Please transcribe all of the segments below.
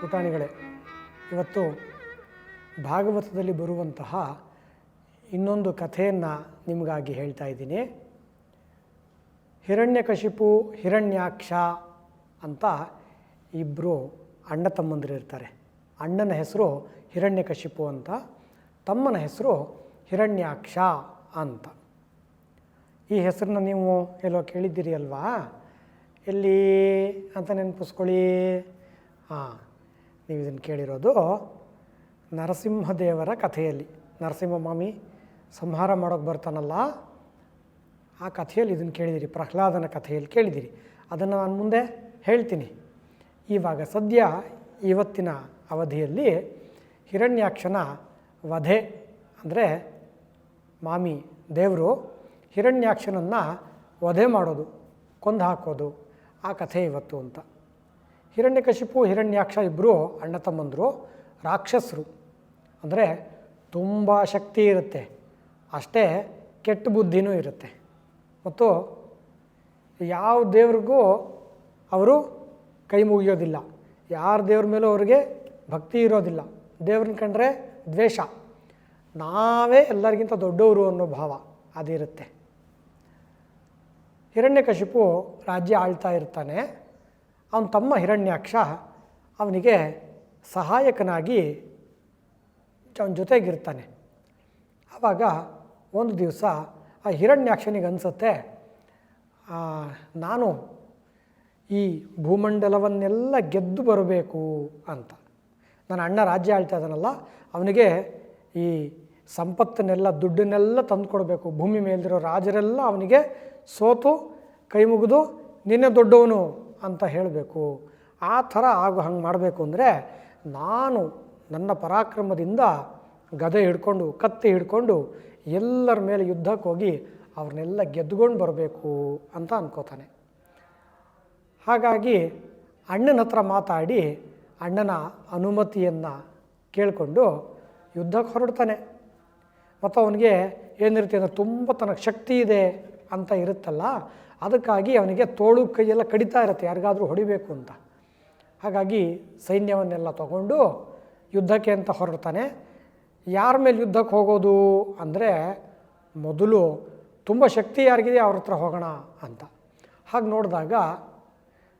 ಪುಟಾಣಿಗಳೇ. ಇವತ್ತು ಭಾಗವತದಲ್ಲಿ ಬರುವಂತಹ ಇನ್ನೊಂದು ಕಥೆಯನ್ನು ನಿಮಗಾಗಿ ಹೇಳ್ತಾ ಇದ್ದೀನಿ. ಹಿರಣ್ಯಕಶಿಪು, ಹಿರಣ್ಯಾಕ್ಷ ಅಂತ ಇಬ್ಬರು ಅಣ್ಣ ತಮ್ಮಂದಿರು ಇರ್ತಾರೆ. ಅಣ್ಣನ ಹೆಸರು ಹಿರಣ್ಯಕಶಿಪು ಅಂತ, ತಮ್ಮನ ಹೆಸರು ಹಿರಣ್ಯಾಕ್ಷ ಅಂತ. ಈ ಹೆಸರನ್ನ ನೀವು ಎಲ್ಲೋ ಕೇಳಿದ್ದೀರಿ ಅಲ್ವಾ? ಎಲ್ಲಿ ಅಂತ ನೆನಪಿಸ್ಕೊಳ್ಳಿ. ಹಾಂ ನೀವು ಇದನ್ನು ಕೇಳಿರೋದು ನರಸಿಂಹದೇವರ ಕಥೆಯಲ್ಲಿ. ನರಸಿಂಹ ಮಾಮಿ ಸಂಹಾರ ಮಾಡೋಕೆ ಬರ್ತಾನಲ್ಲ, ಆ ಕಥೆಯಲ್ಲಿ ಇದನ್ನು ಕೇಳಿದಿರಿ, ಪ್ರಹ್ಲಾದನ ಕಥೆಯಲ್ಲಿ ಕೇಳಿದಿರಿ. ಅದನ್ನು ನಾನು ಮುಂದೆ ಹೇಳ್ತೀನಿ. ಇವಾಗ ಸದ್ಯ ಇವತ್ತಿನ ಅವಧಿಯಲ್ಲಿ ಹಿರಣ್ಯಾಕ್ಷನ ವಧೆ ಅಂದರೆ ಮಾಮಿ ದೇವರು ಹಿರಣ್ಯಾಕ್ಷನನ್ನು ವಧೆ ಮಾಡೋದು, ಕೊಂದು ಹಾಕೋದು, ಆ ಕಥೆ ಇವತ್ತು ಅಂತ. ಹಿರಣ್ಯಕಶಿಪು, ಹಿರಣ್ಯಾಕ್ಷ ಇಬ್ಬರು ಅಣ್ಣ ತಮ್ಮಂದರು, ರಾಕ್ಷಸರು. ಅಂದರೆ ತುಂಬ ಶಕ್ತಿ ಇರುತ್ತೆ. ಅಷ್ಟೇ ಕೆಟ್ಟ ಬುದ್ಧಿನೂ ಇರುತ್ತೆ. ಮತ್ತು ಯಾವ ದೇವ್ರಿಗೂ ಅವರು ಕೈ ಮುಗಿಯೋದಿಲ್ಲ. ಯಾರ ದೇವ್ರ ಮೇಲೂ ಅವರಿಗೆ ಭಕ್ತಿ ಇರೋದಿಲ್ಲ. ದೇವ್ರನ್ನ ಕಂಡ್ರೆ ದ್ವೇಷ. ನಾವೇ ಎಲ್ಲರಿಗಿಂತ ದೊಡ್ಡವರು ಅನ್ನೋ ಭಾವ ಅದಿರುತ್ತೆ. ಹಿರಣ್ಯಕಶಿಪು ರಾಜ್ಯ ಆಳ್ತಾ ಇರ್ತಾನೆ. ಅವನ ತಮ್ಮ ಹಿರಣ್ಯಾಕ್ಷ ಅವನಿಗೆ ಸಹಾಯಕನಾಗಿ ಅವನ ಜೊತೆಗಿರ್ತಾನೆ. ಆವಾಗ ಒಂದು ದಿವಸ ಆ ಹಿರಣ್ಯಾಕ್ಷನಿಗೆ ಅನಿಸುತ್ತೆ ನಾನು ಈ ಭೂಮಂಡಲವನ್ನೆಲ್ಲ ಗೆದ್ದು ಬರಬೇಕು ಅಂತ. ನನ್ನ ಅಣ್ಣ ರಾಜ್ಯ ಆಳ್ತಾ ಇದ್ದಾನಲ್ಲ, ಅವನಿಗೆ ಈ ಸಂಪತ್ತನ್ನೆಲ್ಲ, ದುಡ್ಡನ್ನೆಲ್ಲ ತಂದುಕೊಡ್ಬೇಕು. ಭೂಮಿ ಮೇಲಿರೋ ರಾಜರೆಲ್ಲ ಅವನಿಗೆ ಸೋತು, ಕೈ ಮುಗಿದು, ನಿನ್ನೆ ದೊಡ್ಡವನು ಅಂತ ಹೇಳಬೇಕು. ಆ ಥರ ಆಗು ಹಂಗೆ ಮಾಡಬೇಕು ಅಂದರೆ ನಾನು ನನ್ನ ಪರಾಕ್ರಮದಿಂದ ಗದೆ ಹಿಡ್ಕೊಂಡು, ಕತ್ತಿ ಹಿಡ್ಕೊಂಡು ಎಲ್ಲರ ಮೇಲೆ ಯುದ್ಧಕ್ಕೆ ಹೋಗಿ ಅವ್ರನ್ನೆಲ್ಲ ಗೆದ್ದುಕೊಂಡು ಬರಬೇಕು ಅಂತ ಅನ್ಕೋತಾನೆ. ಹಾಗಾಗಿ ಅಣ್ಣನ ಹತ್ರ ಮಾತಾಡಿ ಅಣ್ಣನ ಅನುಮತಿಯನ್ನು ಕೇಳಿಕೊಂಡು ಯುದ್ಧಕ್ಕೆ ಹೊರಡ್ತಾನೆ. ಮತ್ತು ಅವನಿಗೆ ಏನಿರುತ್ತೆ ಅಂದರೆ ತುಂಬ ತನಗೆ ಶಕ್ತಿ ಇದೆ ಅಂತ ಇರುತ್ತಲ್ಲ ಅದಕ್ಕಾಗಿ ಅವನಿಗೆ ತೋಳು ಕೈಯೆಲ್ಲ ಕಡಿತಾ ಇರುತ್ತೆ, ಯಾರಿಗಾದರೂ ಹೊಡಿಬೇಕು ಅಂತ. ಹಾಗಾಗಿ ಸೈನ್ಯವನ್ನೆಲ್ಲ ತಗೊಂಡು ಯುದ್ಧಕ್ಕೆ ಅಂತ ಹೊರಡ್ತಾನೆ. ಯಾರ ಮೇಲೆ ಯುದ್ಧಕ್ಕೆ ಹೋಗೋದು ಅಂದರೆ ಮೊದಲು ತುಂಬ ಶಕ್ತಿ ಯಾರಿಗಿದೆ ಅವ್ರ ಹತ್ರ ಹೋಗೋಣ ಅಂತ. ಹಾಗೆ ನೋಡಿದಾಗ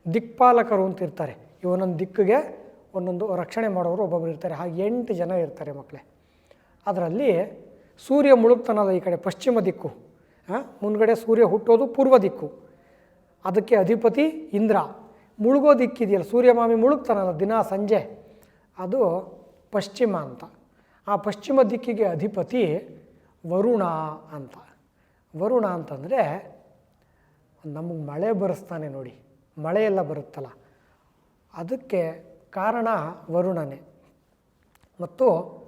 ದಿಕ್ಪಾಲಕರು ಅಂತ ಇರ್ತಾರೆ. ಇವನೊಂದು ದಿಕ್ಕಿಗೆ ಒಂದೊಂದು ರಕ್ಷಣೆ ಮಾಡೋರು ಒಬ್ಬೊಬ್ಬರು ಇರ್ತಾರೆ. ಹಾಗೆ ಎಂಟು ಜನ ಇರ್ತಾರೆ ಮಕ್ಕಳೇ ಅದರಲ್ಲಿ ಸೂರ್ಯ ಮುಳುಗ್ತಾನಲ್ಲ ಈ ಕಡೆ ಪಶ್ಚಿಮ ದಿಕ್ಕು. ಮುಂದ್ಗಡೆ ಸೂರ್ಯ ಹುಟ್ಟೋದು ಪೂರ್ವ ದಿಕ್ಕು. ಅದಕ್ಕೆ ಅಧಿಪತಿ ಇಂದ್ರ. ಮುಳುಗೋ ದಿಕ್ಕಿದೆಯಲ್ಲ ಸೂರ್ಯಮಾಮಿ ಮುಳುಗ್ತಾನಲ್ಲ ದಿನ ಸಂಜೆ. ಅದು ಪಶ್ಚಿಮ ಅಂತ. ಆ ಪಶ್ಚಿಮ ದಿಕ್ಕಿಗೆ ಅಧಿಪತಿ ವರುಣ ಅಂತ. ವರುಣ ಅಂತಂದರೆ ನಮಗೆ ಮಳೆ ಬರೆಸ್ತಾನೆ ನೋಡಿ. ಮಳೆಯೆಲ್ಲ ಬರುತ್ತಲ್ಲ. ಅದಕ್ಕೆ ಕಾರಣ ವರುಣನೇ. ಮತ್ತು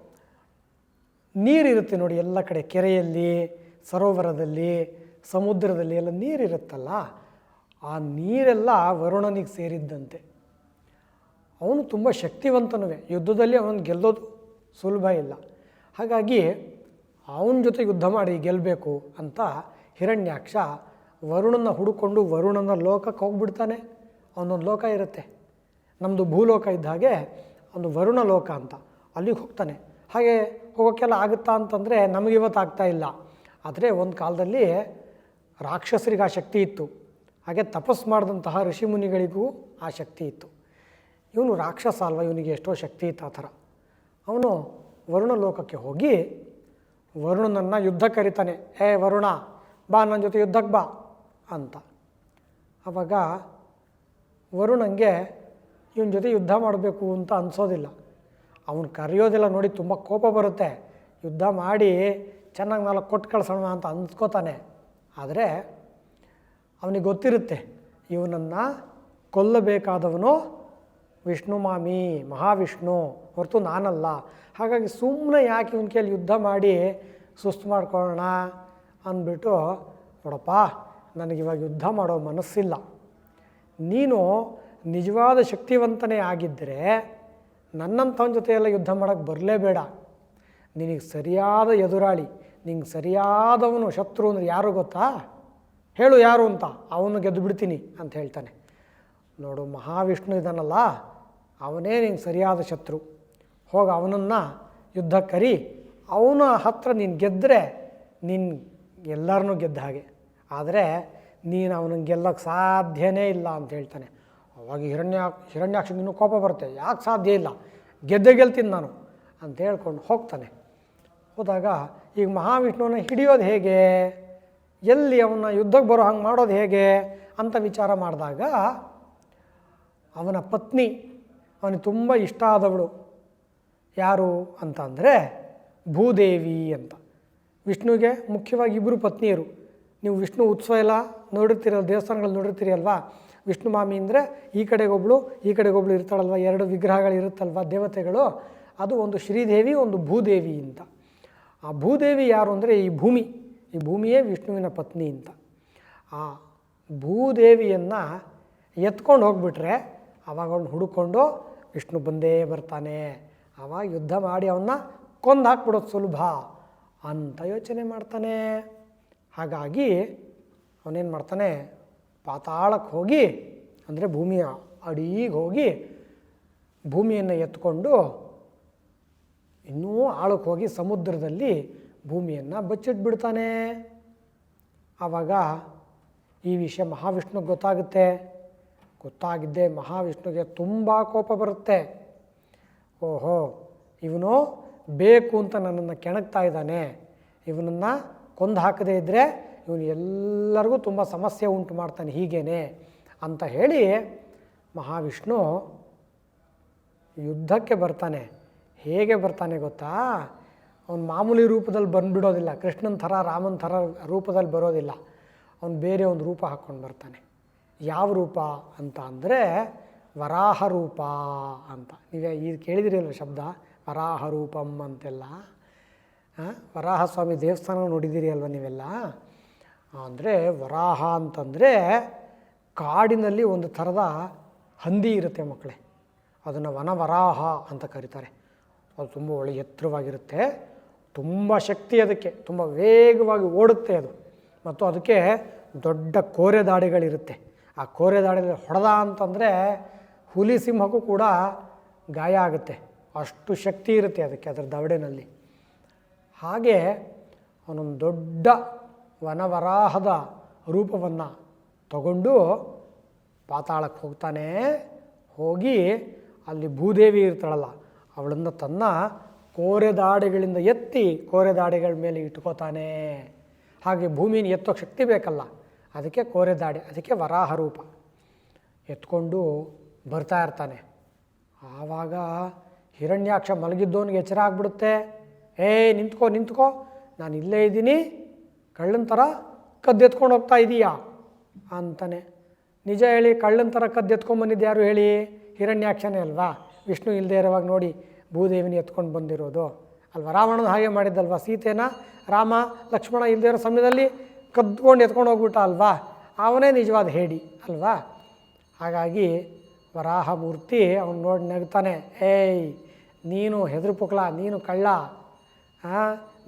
ನೀರಿರುತ್ತೆ ನೋಡಿ ಎಲ್ಲ ಕಡೆ, ಕೆರೆಯಲ್ಲಿ ಸರೋವರದಲ್ಲಿ, ಸಮುದ್ರದಲ್ಲಿ ಎಲ್ಲ ನೀರಿರುತ್ತಲ್ಲ, ಆ ನೀರೆಲ್ಲ ವರುಣನಿಗೆ ಸೇರಿದ್ದಂತೆ. ಅವನು ತುಂಬ ಶಕ್ತಿವಂತನೂ ಯುದ್ಧದಲ್ಲಿ ಅವನು ಗೆಲ್ಲೋದು ಸುಲಭ ಇಲ್ಲ. ಹಾಗಾಗಿ ಅವನ ಜೊತೆ ಯುದ್ಧ ಮಾಡಿ ಗೆಲ್ಲಬೇಕು ಅಂತ ಹಿರಣ್ಯಾಕ್ಷ ವರುಣನ ಹುಡುಕೊಂಡು ವರುಣನ ಲೋಕಕ್ಕೆ ಹೋಗ್ಬಿಡ್ತಾನೆ. ಅವನೊಂದು ಲೋಕ ಇರುತ್ತೆ. ನಮ್ಮದು ಭೂಲೋಕ ಇದ್ದ ಹಾಗೆ ಒಂದು ವರುಣ ಲೋಕ ಅಂತ ಅಲ್ಲಿಗೆ ಹೋಗ್ತಾನೆ. ಹಾಗೆ ಹೋಗೋಕ್ಕೆಲ್ಲ ಆಗುತ್ತಾ ಅಂತಂದರೆ ನಮಗಿವತ್ತು ಆಗ್ತಾ ಇಲ್ಲ. ಆದರೆ ಒಂದು ಕಾಲದಲ್ಲಿ ರಾಕ್ಷಸರಿಗೆ ಆ ಶಕ್ತಿ ಇತ್ತು. ಹಾಗೆ ತಪಸ್ ಮಾಡಿದಂತಹ ಋಷಿಮುನಿಗಳಿಗೂ ಆ ಶಕ್ತಿ ಇತ್ತು. ಇವನು ರಾಕ್ಷಸ ಅಲ್ವ? ಇವನಿಗೆ ಎಷ್ಟೋ ಶಕ್ತಿ ಇತ್ತು ಆ ಥರ. ಅವನು ವರುಣ ಲೋಕಕ್ಕೆ ಹೋಗಿ ವರುಣನನ್ನು ಯುದ್ಧ ಕರಿತಾನೆ. ಏ ವರುಣ, ಬಾ ನನ್ನ ಜೊತೆ ಯುದ್ಧಕ್ಕೆ ಬಾ ಅಂತ. ಆವಾಗ ವರುಣಂಗೆ ಇವನ ಜೊತೆ ಯುದ್ಧ ಮಾಡಬೇಕು ಅಂತ ಅನಿಸೋದಿಲ್ಲ. ಅವನು ಕರೆಯೋದಿಲ್ಲ ನೋಡಿ, ತುಂಬ ಕೋಪ ಬರುತ್ತೆ. ಯುದ್ಧ ಮಾಡಿ ಚೆನ್ನಾಗಿ ನಾಲ್ಕು ಕೊಟ್ಟು ಕಳ್ಸೋಣ ಅಂತ ಅನ್ಸ್ಕೋತಾನೆ ಆದರೆ ಅವನಿಗೆ ಗೊತ್ತಿರುತ್ತೆ, ಇವನನ್ನು ಕೊಲ್ಲಬೇಕಾದವನು ವಿಷ್ಣು ಮಾಮಿ, ಮಹಾವಿಷ್ಣು, ಹೊರತು ನಾನಲ್ಲ. ಹಾಗಾಗಿ ಸುಮ್ಮನೆ ಯಾಕೆ ಇವನ ಕೈಯಲ್ಲಿ ಯುದ್ಧ ಮಾಡಿ ಸುಸ್ತು ಮಾಡ್ಕೊಳ್ಳೋಣ? ಅಂದ್ಬಿಟ್ಟು, ನೋಡಪ್ಪ ನನಗಿವಾಗ ಯುದ್ಧ ಮಾಡೋ ಮನಸ್ಸಿಲ್ಲ. ನೀನು ನಿಜವಾದ ಶಕ್ತಿವಂತನೇ ಆಗಿದ್ದರೆ ನನ್ನಂಥವನ ಜೊತೆಯೆಲ್ಲ ಯುದ್ಧ ಮಾಡೋಕ್ಕೆ ಬರಲೇಬೇಡ. ನಿನಗೆ ಸರಿಯಾದ ಎದುರಾಳಿ, ನಿಂಗೆ ಸರಿಯಾದವನು ಶತ್ರು ಅಂದರೆ ಯಾರು ಗೊತ್ತಾ? ಹೇಳು ಯಾರು ಅಂತ, ಅವನು ಗೆದ್ದು ಬಿಡ್ತೀನಿ ಅಂತ ಹೇಳ್ತಾನೆ. ನೋಡು, ಮಹಾವಿಷ್ಣು ಇದನ್ನಲ್ಲ ಅವನೇ ನಿಂಗೆ ಸರಿಯಾದ ಶತ್ರು. ಹೋಗಿ ಅವನನ್ನು ಯುದ್ಧ ಕರಿ, ಅವನ ಹತ್ರ ನೀನು ಗೆದ್ದರೆ ನಿನ್ನ ಎಲ್ಲರನ್ನೂ ಗೆದ್ದ ಹಾಗೆ. ಆದರೆ ನೀನು ಅವನನ್ನು ಗೆಲ್ಲಕ್ಕೆ ಸಾಧ್ಯನೇ ಇಲ್ಲ ಅಂತ ಹೇಳ್ತಾನೆ. ಅವಾಗ ಹಿರಣ್ಯ ಹಿರಣ್ಯಾಕ್ಷನಿಗೆ ಕೋಪ ಬರುತ್ತೆ, ಯಾಕೆ ಸಾಧ್ಯ ಇಲ್ಲ? ಗೆದ್ದೆ ಗೆಲ್ತೀನಿ ನಾನು ಅಂತ ಹೇಳ್ಕೊಂಡು ಹೋಗ್ತಾನೆ. ಹೋದಾಗ, ಈಗ ಮಹಾವಿಷ್ಣುವನ್ನ ಹಿಡಿಯೋದು ಹೇಗೆ? ಎಲ್ಲಿ ಅವನ್ನ ಯುದ್ಧಕ್ಕೆ ಬರೋ ಹಂಗೆ ಮಾಡೋದು ಹೇಗೆ? ಅಂತ ವಿಚಾರ ಮಾಡಿದಾಗ, ಅವನ ಪತ್ನಿ, ಅವನಿಗೆ ತುಂಬ ಇಷ್ಟ ಆದವಳು ಯಾರು ಅಂತ ಅಂದರೆ, ಭೂದೇವಿ ಅಂತ. ವಿಷ್ಣುವಿಗೆ ಮುಖ್ಯವಾಗಿ ಇಬ್ಬರು ಪತ್ನಿಯರು. ನೀವು ವಿಷ್ಣು ಉತ್ಸವ ಎಲ್ಲ ನೋಡಿರ್ತೀರಲ್ಲ, ದೇವಸ್ಥಾನಗಳಲ್ಲಿ ನೋಡಿರ್ತೀರಿ ಅಲ್ವಾ? ವಿಷ್ಣು ಮಾಮಿ ಅಂದರೆ ಈ ಕಡೆಗೊಬ್ಳು ಈ ಕಡೆಗೊಬ್ಳು ಇರ್ತಾಳಲ್ವ? ಎರಡು ವಿಗ್ರಹಗಳು ಇರುತ್ತಲ್ವ ದೇವತೆಗಳು? ಅದು ಒಂದು ಶ್ರೀದೇವಿ, ಒಂದು ಭೂದೇವಿ ಅಂತ. ಆ ಭೂದೇವಿ ಯಾರು ಅಂದರೆ ಈ ಭೂಮಿ, ಈ ಭೂಮಿಯೇ ವಿಷ್ಣುವಿನ ಪತ್ನಿ ಅಂತ. ಆ ಭೂದೇವಿಯನ್ನು ಎತ್ಕೊಂಡು ಹೋಗ್ಬಿಟ್ರೆ ಅವಾಗ ಅವನು ಹುಡುಕೊಂಡು ವಿಷ್ಣು ಬಂದೇ ಬರ್ತಾನೆ. ಆವಾಗ ಯುದ್ಧ ಮಾಡಿ ಅವನ್ನ ಕೊಂದು ಹಾಕ್ಬಿಡೋದು ಸುಲಭ ಅಂತ ಯೋಚನೆ ಮಾಡ್ತಾನೆ. ಹಾಗಾಗಿ ಅವನೇನು ಮಾಡ್ತಾನೆ ಪಾತಾಳಕ್ಕೆ ಹೋಗಿ ಅಂದರೆ ಭೂಮಿಯ ಅಡಿಗೆ ಹೋಗಿ ಭೂಮಿಯನ್ನು ಎತ್ಕೊಂಡು ಇನ್ನೂ ಆಳಕ್ಕೆ ಹೋಗಿ ಸಮುದ್ರದಲ್ಲಿ ಭೂಮಿಯನ್ನು ಬಚ್ಚಿಟ್ಬಿಡ್ತಾನೆ. ಆವಾಗ ಈ ವಿಷಯ ಮಹಾವಿಷ್ಣುಗೆ ಗೊತ್ತಾಗುತ್ತೆ. ಗೊತ್ತಾಗಿದ್ದೇ ಮಹಾವಿಷ್ಣುಗೆ ತುಂಬ ಕೋಪ ಬರುತ್ತೆ. ಓಹೋ, ಇವನು ಬೇಕು ಅಂತ ನನ್ನನ್ನು ಕೆಣಕ್ತಾ ಇದ್ದಾನೆ. ಇವನನ್ನು ಕೊಂದು ಹಾಕದೇ ಇದ್ದರೆ ಇವನು ಎಲ್ಲರಿಗೂ ತುಂಬ ಸಮಸ್ಯೆ ಉಂಟು ಮಾಡ್ತಾನೆ ಹೀಗೇನೆ ಅಂತ ಹೇಳಿ ಮಹಾವಿಷ್ಣು ಯುದ್ಧಕ್ಕೆ ಬರ್ತಾನೆ. ಹೇಗೆ ಬರ್ತಾನೆ ಗೊತ್ತಾ? ಅವನು ಮಾಮೂಲಿ ರೂಪದಲ್ಲಿ ಬಂದುಬಿಡೋದಿಲ್ಲ. ಕೃಷ್ಣನ ಥರ, ರಾಮನ ಥರ ರೂಪದಲ್ಲಿ ಬರೋದಿಲ್ಲ. ಅವನು ಬೇರೆ ಒಂದು ರೂಪ ಹಾಕ್ಕೊಂಡು ಬರ್ತಾನೆ. ಯಾವ ರೂಪ ಅಂತ ಅಂದರೆ ವರಾಹ ರೂಪ ಅಂತ. ನೀವು ಇದು ಕೇಳಿದಿರಲ್ಲ ಶಬ್ದ? ವರಾಹ ರೂಪಂ ಅಂತೆಲ್ಲ. ವರಾಹ ಸ್ವಾಮಿ ದೇವಸ್ಥಾನ ನೋಡಿದ್ದೀರಿ ಅಲ್ವ ನೀವೆಲ್ಲ? ಅಂದರೆ ವರಾಹ ಅಂತಂದರೆ ಕಾಡಿನಲ್ಲಿ ಒಂದು ಥರದ ಹಂದಿ ಇರುತ್ತೆ ಮಕ್ಕಳೇ ಅದನ್ನು ವನವರಾಹ ಅಂತ ಕರೀತಾರೆ. ಅದು ತುಂಬ ಒಳ್ಳೆ ಎತ್ತರವಾಗಿರುತ್ತೆ. ತುಂಬ ಶಕ್ತಿ ಅದಕ್ಕೆ, ತುಂಬ ವೇಗವಾಗಿ ಓಡುತ್ತೆ ಅದು. ಮತ್ತು ಅದಕ್ಕೆ ದೊಡ್ಡ ಕೋರೆ ದಾಡಿಗಳಿರುತ್ತೆ. ಆ ಕೋರೆ ದಾಡಿಯಲ್ಲಿ ಹೊಡೆದ ಅಂತಂದರೆ ಹುಲಿ ಸಿಂಹಕ್ಕೂ ಕೂಡ ಗಾಯ ಆಗುತ್ತೆ. ಅಷ್ಟು ಶಕ್ತಿ ಇರುತ್ತೆ ಅದಕ್ಕೆ ಅದರ ದವಡೆನಲ್ಲಿ. ಹಾಗೆ ಅವನೊಂದು ದೊಡ್ಡ ವನವರಾಹದ ರೂಪವನ್ನು ತಗೊಂಡು ಪಾತಾಳಕ್ಕೆ ಹೋಗ್ತಾನೆ. ಹೋಗಿ ಅಲ್ಲಿ ಭೂದೇವಿ ಇರ್ತಾಳಲ್ಲ ಅವಳನ್ನು ತನ್ನ ಕೋರೆದಾಡೆಗಳಿಂದ ಎತ್ತಿ ಕೋರೆದಾಡೆಗಳ ಮೇಲೆ ಇಟ್ಕೋತಾನೆ. ಹಾಗೆ ಭೂಮಿನ ಎತ್ತೋ ಶಕ್ತಿ ಬೇಕಲ್ಲ, ಅದಕ್ಕೆ ಕೋರೆದಾಡೆ ಅದಕ್ಕೆ ವರಾಹ ರೂಪ ಎತ್ಕೊಂಡು ಬರ್ತಾ ಇರ್ತಾನೆ. ಆವಾಗ ಹಿರಣ್ಯಾಕ್ಷ ಮಲಗಿದ್ದವನಿಗೆ ಎಚ್ಚರ ಆಗ್ಬಿಡುತ್ತೆ. ಏಯ್, ನಿಂತ್ಕೋ ನಿಂತ್ಕೋ, ನಾನು ಇಲ್ಲೇ ಇದ್ದೀನಿ, ಕಳ್ಳನ ಥರ ಕದ್ದೆತ್ಕೊಂಡು ಹೋಗ್ತಾ ಇದೀಯಾ? ಅಂತಾನೆ. ನಿಜ ಹೇಳಿ, ಕಳ್ಳನ ಥರ ಕದ್ದೆತ್ಕೊಂಡ್ಬಂದಿದ್ದು ಯಾರು ಹೇಳಿ? ಹಿರಣ್ಯಾಕ್ಷನೇ ಅಲ್ವಾ? ವಿಷ್ಣು ಇಲ್ಲದೆ ಇರೋವಾಗ ನೋಡಿ ಭೂದೇವಿನ ಎತ್ಕೊಂಡು ಬಂದಿರೋದು. ಅಲ್ವಾ? ರಾವಣನ ಹಾಗೆ ಮಾಡಿದ್ದಲ್ವ? ಸೀತೆನ? ರಾಮ, ಲಕ್ಷ್ಮಣ ಇಲ್ಲದೆ ಇರೋ ಸಮಯದಲ್ಲಿ ಕದ್ಕೊಂಡು ಎತ್ಕೊಂಡು ಹೋಗ್ಬಿಟ್ಟ ಅಲ್ವಾ? ಅವನೇ ನಿಜವಾದ ಹೇಡಿ, ಅಲ್ವಾ? ಹಾಗಾಗಿ ವರಾಹ ಮೂರ್ತಿ ಅವನು ನೋಡಿ ನಗ್ತಾನೆ, ಏಯ್, ನೀನು ಹೆದರು ಪುಕ್ಲ ನೀನು ಕಳ್ಳ.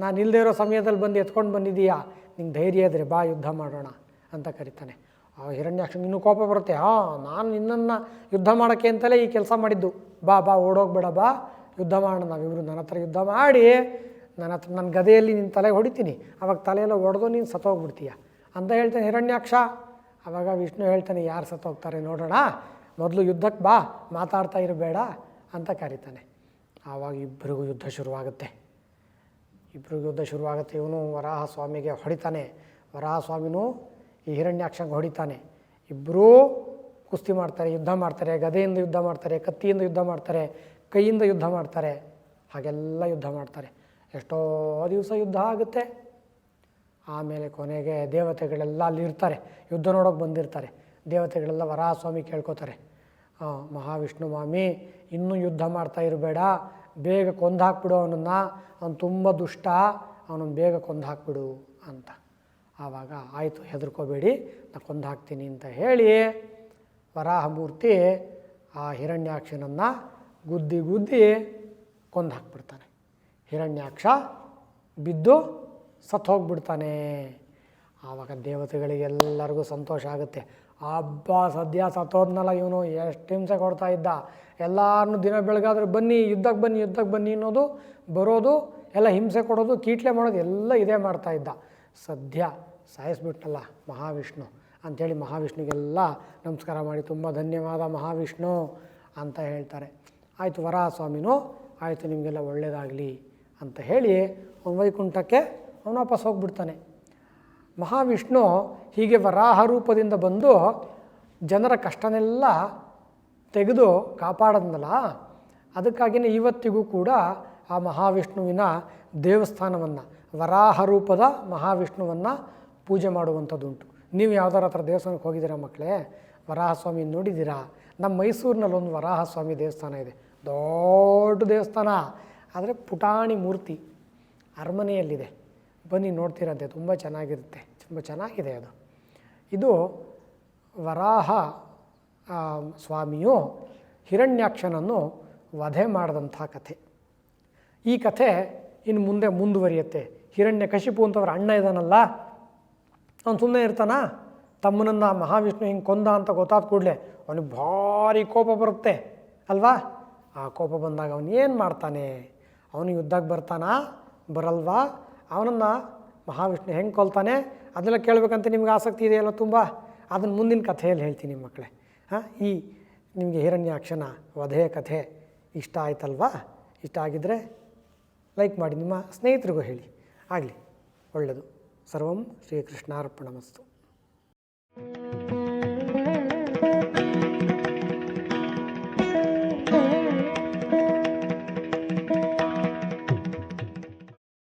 ನಾನು ಇಲ್ಲದೆ ಇರೋ ಸಮಯದಲ್ಲಿ ಬಂದು ಎತ್ಕೊಂಡು ಬಂದಿದ್ದೀಯಾ? ನಿಂಗೆ ಧೈರ್ಯ ಇದ್ರೆ ಬಾ, ಯುದ್ಧ ಮಾಡೋಣ, ಅಂತ ಕರೀತಾನೆ. ಆ ಹಿರಣ್ಯಾಕ್ಷನಿಗೆ ಇನ್ನೂ ಕೋಪ ಬರುತ್ತೆ. ಹಾಂ, ನಾನು ನಿನ್ನನ್ನು ಯುದ್ಧ ಮಾಡೋಕ್ಕೆ ಅಂತಲೇ ಈ ಕೆಲಸ ಮಾಡಿದ್ದು. ಬಾ ಬಾ, ಓಡೋಗ್ಬೇಡ, ಬಾ. ಯುದ್ಧ ಮಾಡೋಣ ನಾವಿಬ್ಬರು ನನ್ನ ಹತ್ರ ಯುದ್ಧ ಮಾಡಿ ನನ್ನ ಹತ್ರ ನನ್ನ ಗದೆಯಲ್ಲಿ ನಿನ್ನ ತಲೆಗೆ ಹೊಡಿತೀನಿ. ಅವಾಗ ತಲೆಯೆಲ್ಲ ಒಡೆದು ನೀನು ಸತ್ತೋಗ್ಬಿಡ್ತೀಯ. ಅಂತ ಹೇಳ್ತಾನೆ ಹಿರಣ್ಯಾಕ್ಷ. ಅವಾಗ ವಿಷ್ಣು ಹೇಳ್ತಾನೆ, ಯಾರು ಸತ್ತೋಗ್ತಾರೆ ನೋಡೋಣ. ಮೊದಲು ಯುದ್ಧಕ್ಕೆ ಬಾ, ಮಾತಾಡ್ತಾ ಇರಬೇಡ ಅಂತ ಕರೀತಾನೆ. ಆವಾಗ ಇಬ್ಬರಿಗೂ ಯುದ್ಧ ಶುರುವಾಗುತ್ತೆ. ಇಬ್ಬರಿಗೂ ಯುದ್ಧ ಶುರುವಾಗುತ್ತೆ. ಇವನು ವರಾಹ ಸ್ವಾಮಿಗೆ ಹೊಡಿತಾನೆ. ವರಾಹ ಸ್ವಾಮಿನೂ ಈ ಹಿರಣ್ಯಾಕ್ಷಂಗೆ ಹೊಡಿತಾನೆ. ಇಬ್ಬರೂ ಕುಸ್ತಿ ಮಾಡ್ತಾರೆ, ಯುದ್ಧ ಮಾಡ್ತಾರೆ, ಗದೆಯಿಂದ ಯುದ್ಧ ಮಾಡ್ತಾರೆ, ಕತ್ತಿಯಿಂದ ಯುದ್ಧ ಮಾಡ್ತಾರೆ, ಕೈಯಿಂದ ಯುದ್ಧ ಮಾಡ್ತಾರೆ, ಹಾಗೆಲ್ಲ ಯುದ್ಧ ಮಾಡ್ತಾರೆ. ಎಷ್ಟೋ ದಿವಸ ಯುದ್ಧ ಆಗುತ್ತೆ. ಆಮೇಲೆ ಕೊನೆಗೆ ದೇವತೆಗಳೆಲ್ಲ ಅಲ್ಲಿ ಇರ್ತಾರೆ, ಯುದ್ಧ ನೋಡೋಕೆ ಬಂದಿರ್ತಾರೆ. ದೇವತೆಗಳೆಲ್ಲ ವರಾಸ್ವಾಮಿ ಕೇಳ್ಕೊತಾರೆ. ಮಹಾವಿಷ್ಣು ಮಾಮಿ, ಇನ್ನೂ ಯುದ್ಧ ಮಾಡ್ತಾ ಇರಬೇಡ, ಬೇಗ ಕೊಂದು ಹಾಕ್ಬಿಡು ಅವನನ್ನು, ಅವನು ತುಂಬ ದುಷ್ಟ, ಅವನನ್ನು ಬೇಗ ಕೊಂದು ಹಾಕ್ಬಿಡು ಅಂತ. ಆವಾಗ ಆಯಿತು, ಹೆದರ್ಕೋಬೇಡಿ ನಾನು ಕೊಂದು ಹಾಕ್ತೀನಿ ಅಂತ ಹೇಳಿ ವರಾಹಮೂರ್ತಿ ಆ ಹಿರಣ್ಯಾಕ್ಷನನ್ನು ಗುದ್ದಿ ಗುದ್ದಿ ಕೊಂದು ಹಾಕ್ಬಿಡ್ತಾನೆ ಹಿರಣ್ಯಾಕ್ಷ ಬಿದ್ದು ಸತ್ತು ಹೋಗ್ಬಿಡ್ತಾನೆ ಆವಾಗ ದೇವತೆಗಳಿಗೆಲ್ಲರಿಗೂ ಸಂತೋಷ ಆಗುತ್ತೆ. ಹಬ್ಬ ಸದ್ಯ ಸತ್ತೋದ್ನಲ್ಲ ಇವನು, ಎಷ್ಟು ಹಿಂಸೆ ಕೊಡ್ತಾ ಇದ್ದ. ಎಲ್ಲರನ್ನೂ ದಿನ ಬೆಳಗಾದ್ರೆ ಬನ್ನಿ ಯುದ್ಧಕ್ಕೆ ಬನ್ನಿ ಯುದ್ಧಕ್ಕೆ ಬನ್ನಿ ಅನ್ನೋದು, ಬರೋದು, ಎಲ್ಲ ಹಿಂಸೆ ಕೊಡೋದು, ಕೀಟ್ಲೆ ಮಾಡೋದು, ಎಲ್ಲ ಇದೇ ಮಾಡ್ತಾ ಇದ್ದ. ಸದ್ಯ ಸಾಯಿಸ್ಬಿಟ್ನಲ್ಲ ಮಹಾವಿಷ್ಣು. ಅಂಥೇಳಿ ಮಹಾವಿಷ್ಣುಗೆಲ್ಲ ನಮಸ್ಕಾರ ಮಾಡಿ ತುಂಬ ಧನ್ಯವಾದ ಮಹಾವಿಷ್ಣು ಅಂತ ಹೇಳ್ತಾರೆ. ಆಯಿತು ವರಾಹ ಸ್ವಾಮಿನೂ ಆಯಿತು ನಿಮಗೆಲ್ಲ ಒಳ್ಳೆಯದಾಗಲಿ ಅಂತ ಹೇಳಿ ಅವನು ವೈಕುಂಠಕ್ಕೆ ಅವನು ವಾಪಸ್ ಹೋಗ್ಬಿಡ್ತಾನೆ. ಮಹಾವಿಷ್ಣು ಹೀಗೆ ವರಾಹ ರೂಪದಿಂದ ಬಂದು ಜನರ ಕಷ್ಟನೆಲ್ಲ ತೆಗೆದು ಕಾಪಾಡದ್ನಲ್ಲ ಅದಕ್ಕಾಗಿಯೇ ಇವತ್ತಿಗೂ ಕೂಡ ಆ ಮಹಾವಿಷ್ಣುವಿನ ದೇವಸ್ಥಾನವನ್ನು ವರಾಹ ರೂಪದ ಮಹಾವಿಷ್ಣುವನ್ನು ಪೂಜೆ ಮಾಡುವಂಥದ್ದುಂಟು. ನೀವು ಯಾವ್ದಾರ ಹತ್ರ ದೇವಸ್ಥಾನಕ್ಕೆ ಹೋಗಿದ್ದೀರಾ ಮಕ್ಕಳೇ? ವರಾಹಸ್ವಾಮಿ ನೋಡಿದ್ದೀರಾ? ನಮ್ಮ ಮೈಸೂರಿನಲ್ಲಿ ಒಂದು ವರಾಹಸ್ವಾಮಿ ದೇವಸ್ಥಾನ ಇದೆ. ದೊಡ್ಡ ದೇವಸ್ಥಾನ. ಆದರೆ ಪುಟಾಣಿ ಮೂರ್ತಿ ಅರಮನೆಯಲ್ಲಿದೆ. ಬನ್ನಿ ನೋಡ್ತೀರಂತೆ, ತುಂಬ ಚೆನ್ನಾಗಿರುತ್ತೆ. ತುಂಬ ಚೆನ್ನಾಗಿದೆ ಅದು. ಇದು ವರಾಹ ಸ್ವಾಮಿಯು ಹಿರಣ್ಯಾಕ್ಷನನ್ನು ವಧೆ ಮಾಡಿದಂಥ ಕಥೆ. ಈ ಕಥೆ ಇನ್ನು ಮುಂದೆ ಮುಂದುವರಿಯುತ್ತೆ. ಹಿರಣ್ಯ ಕಶಿಪು ಅಂತವ್ರ ಅಣ್ಣ ಇದ್ದಾನಲ್ಲ ಅವ್ನು ಸುಮ್ಮನೆ ಇರ್ತಾನಾ? ತಮ್ಮನನ್ನು ಮಹಾವಿಷ್ಣು ಹಿಂಗೆ ಕೊಂದ ಅಂತ ಗೊತ್ತಾದ ಕೂಡಲೇ ಅವನಿಗೆ ಭಾರಿ ಕೋಪ ಬರುತ್ತೆ, ಅಲ್ವಾ? ಆ ಕೋಪ ಬಂದಾಗ ಅವನು ಏನು ಮಾಡ್ತಾನೆ? ಅವನು ಯುದ್ಧಕ್ಕೆ ಬರ್ತಾನಾ? ಬರಲ್ವಾ? ಅವನನ್ನು ಮಹಾವಿಷ್ಣು ಹೆಂಗೆ ಕೊಲ್ತಾನೆ? ಅದೆಲ್ಲ ಕೇಳಬೇಕಂತ ನಿಮ್ಗೆ ಆಸಕ್ತಿ ಇದೆಯಲ್ಲ ತುಂಬ? ಅದನ್ನು ಮುಂದಿನ ಕಥೆಯಲ್ಲಿ ಹೇಳ್ತೀನಿ ಮಕ್ಕಳೇ ಹಾಂ, ಈ ನಿಮಗೆ ಹಿರಣ್ಯಾಕ್ಷನ ವಧೆಯ ಕಥೆ ಇಷ್ಟ ಆಯ್ತಲ್ವಾ? ಇಷ್ಟ ಆಗಿದ್ದರೆ ಲೈಕ್ ಮಾಡಿ, ನಿಮ್ಮ ಸ್ನೇಹಿತರಿಗೂ ಹೇಳಿ. ಆಗಲಿ ಒಳ್ಳೆಯದು. ಸರ್ವಂ ಶ್ರೀಕೃಷ್ಣಾರ್ಪಣಮಸ್ತು.